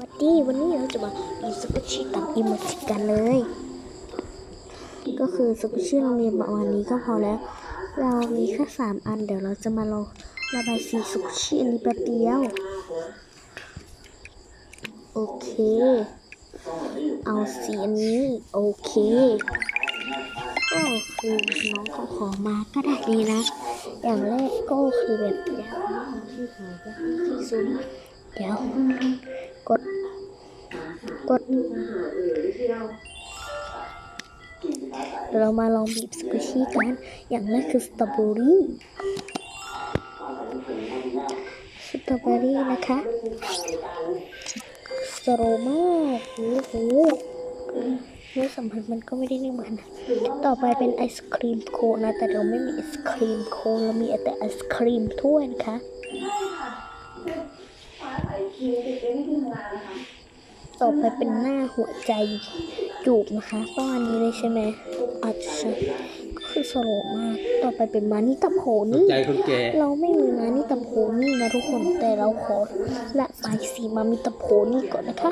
วัสดีวันนี้เราจะมาดูสกุชชี่กับอิมจิกันเลย ก็คือสกุชชี่เรามีประมาณนี้ก็พอแล้ว เรามีแค่สามอันเดี๋ยวเราจะมาลองระบายสีสกุชชี่อันนี้แป๊บเดียว โอเค เอาสีอันนี้โอเคก็คือน้องเขาขอมาก็ได้ดีนะ อย่างแรกก็คือแบบอยากที่หายากที่สุด เดี๋ยว กด กด เรามาลองบีบสกุชชี่กัน อย่างแรกคือสตรอเบอรี่สตรอเบอรี่นะคะสโตรมากโอ้โหเนื้อสัมผัสมันก็ไม่ได้นิ่มเหมือนกันต่อไปเป็นไอศครีมโคนนะ แต่เราไม่มีไอศครีมโคนเรามีแต่ไอศครีมถ้วยนะคะ ต่อไปเป็นหน้าหัวใจจูบนะคะประมาณนี้เลยใช่ไหมอาจจะใช่ก็คือสโลว์มาก ต่อไปเป็นมานิตาโพนี่ ใจคนแก่เราไม่มีมานิตาโพนี่นะทุกคน แต่เราขอละสายสีมามิตาโพนี่ก่อนนะคะ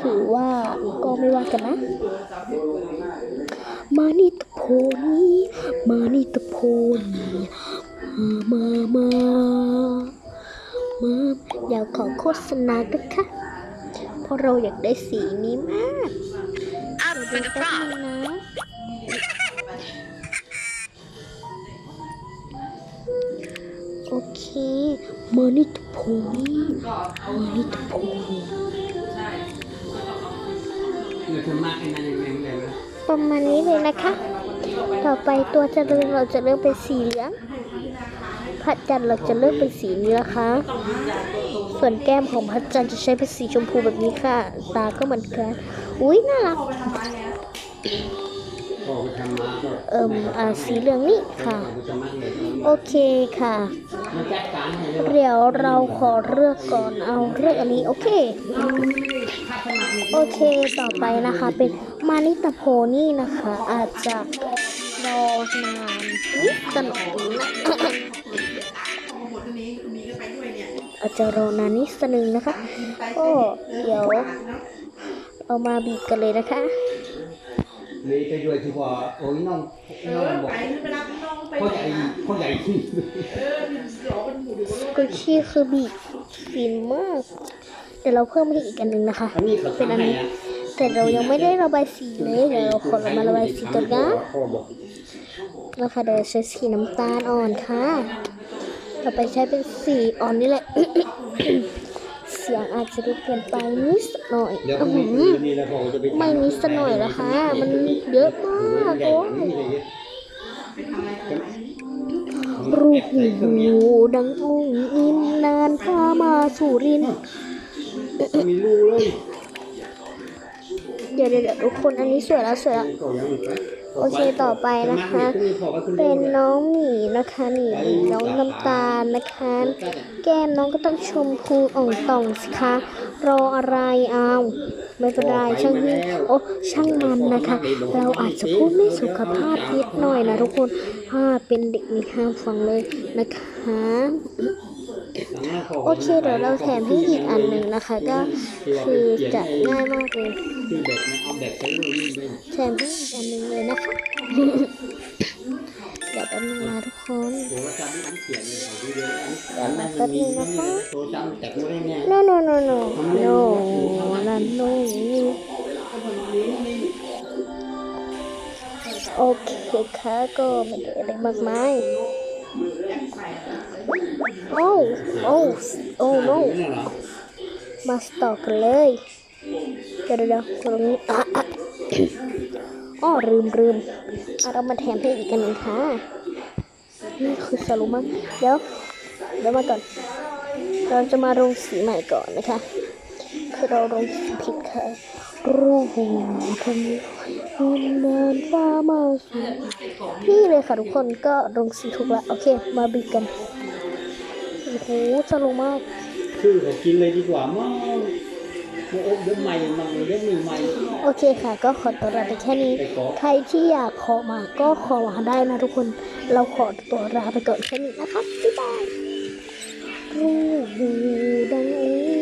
ถือว่าก็ไม่ว่ากันนะ มานิตาโพนี่ มานิตาโพนี่ มา มามา อยากขอโฆษณากันค่ะ เพราะเราอยากได้สีนี้มาก Up เดี๋ยว for ดู the แป๊บ frog. นึงนะโอเคมานิตาโพนี่มานิตาโพนี่เงินคนมากไอ้นั่นยังไงไงนะประมาณนี้เลยนะคะ ต่อไปตัวจะเริ่มเราจะเริ่มเป็นสีเหลืองพ ระจันทร์เราจะเริ่มเป็นสีนี้นะคะ ส่วนแก้มของพระจันทร์จะใช้เป็นสีชมพูแบบนี้ค่ะ ตาก็เหมือนกัน อุ้ยน่ารัก เอิ่มอ่าสีเหลืองนี่ค่ะ โอเคค่ะ เดี๋ยวเราขอเลือกก่อนเอาเลือกอันนี้โอเค โอเคต่อไปนะคะเป็นมานิตาโพนี่นะคะ อาจจะรอนานนิดหน่อยนะ อาจจะรอนานนิดนึงนะคะ ก็เดี๋ยวเอามาบีบกันเลยนะคะเลยไปด้วยที่ว่าโอ้ยน้องน้องบอกเขาใหญ่เขาใหญ่ขึ้นกุชชี่คือบีบฟินมากเดี๋ยวเราเพิ่มให้อีกอันหนึ่งนะคะอันนี้เขาเป็นอันทำให้นี้อะแต่เรายังไม่ได้ระบายสีเลยเดี๋ยวเราขอเรามาระบายสีก่อนนะพ่อบอกนะคะเดี๋ยวใช้สีน้ำตาลอ่อนค่ะ ต่อไปใช้เป็นสีอ่อนนี่แหละ เสียงอาจจะดูเปลี่ยนไปนิดหน่อยเดี๋ยวอื้อหือนี่แล้วพ่อจะไปไม่นิดสักหน่อยนะคะมันเยอะมากโอ้ยรูปหูดังอุ้งอินนานพามาสู่รินมีรูเลยเดี๋ยวเดี๋ยวเดี๋ยวทุกคนอันนี้สวยแล้วสวยแล้วก็ยังอีกไหม โอเคต่อไปนะคะ เป็นน้องหมีนะคะนี่น้องน้ำตาลนะคะ แก้มน้องก็ต้องชมพูอ่องต่องสิคะ รออะไรเอาไม่เป็นไรช่างที่โอ้ช่างมันนะคะ เราอาจจะพูดไม่สุขภาพนิดหน่อยนะทุกคนถ้าเป็นเด็กนี่ห้ามฟังเลยนะคะ โอเคเดี๋ยวเราแถมให้อีกอันหนึ่งนะคะ ก็คือจะง่ายมากเลยคือเด็กนะเอาเด็กไปรูนี่ไปแถมให้อีกอันหนึ่งเลยนะคะเดี๋ยวแป๊บนึงนะทุกคนเดี๋ยวมาแป๊บนึงนะคะโทรศัพท์แตกไม่ได้แน่ no no no no no นั่น no โอเคค่ะก็ไม่ได้อะไรมากมาย โอ้โอ้โอ้ no นี่เหรอมาสตอกเลยเดี๋ยวเดี๋ยวตรงนี้อ๋อลืมลืมเรามาแถมให้อีกกันหนึ่งค่ะนี่คือสรุปมั้งเดี๋ยวเดี๋ยวมาก่อน เราจะมาลงสีใหม่ก่อนนะคะ คือเราลงสีผิดค่ะ รูหูทำให้นานฟ้ามาสู่นี่เลยค่ะทุกคนก็ลงสีถูกแล้วโอเค มาบีบกันโอ้โหสรุปมากชื่อเขากินเลยดีกว่ามั้งโอ้เดี๋ยวใหม่มั่งเดี๋ยวมือใหม่โอเคค่ะ ก็ขอตัวลาไปแค่นี้ ใครที่อยากขอมาก็ขอมาได้นะทุกคน เราขอตัวลาไปก่อนแค่นี้นะคะบ๊ายบายรูหูดัง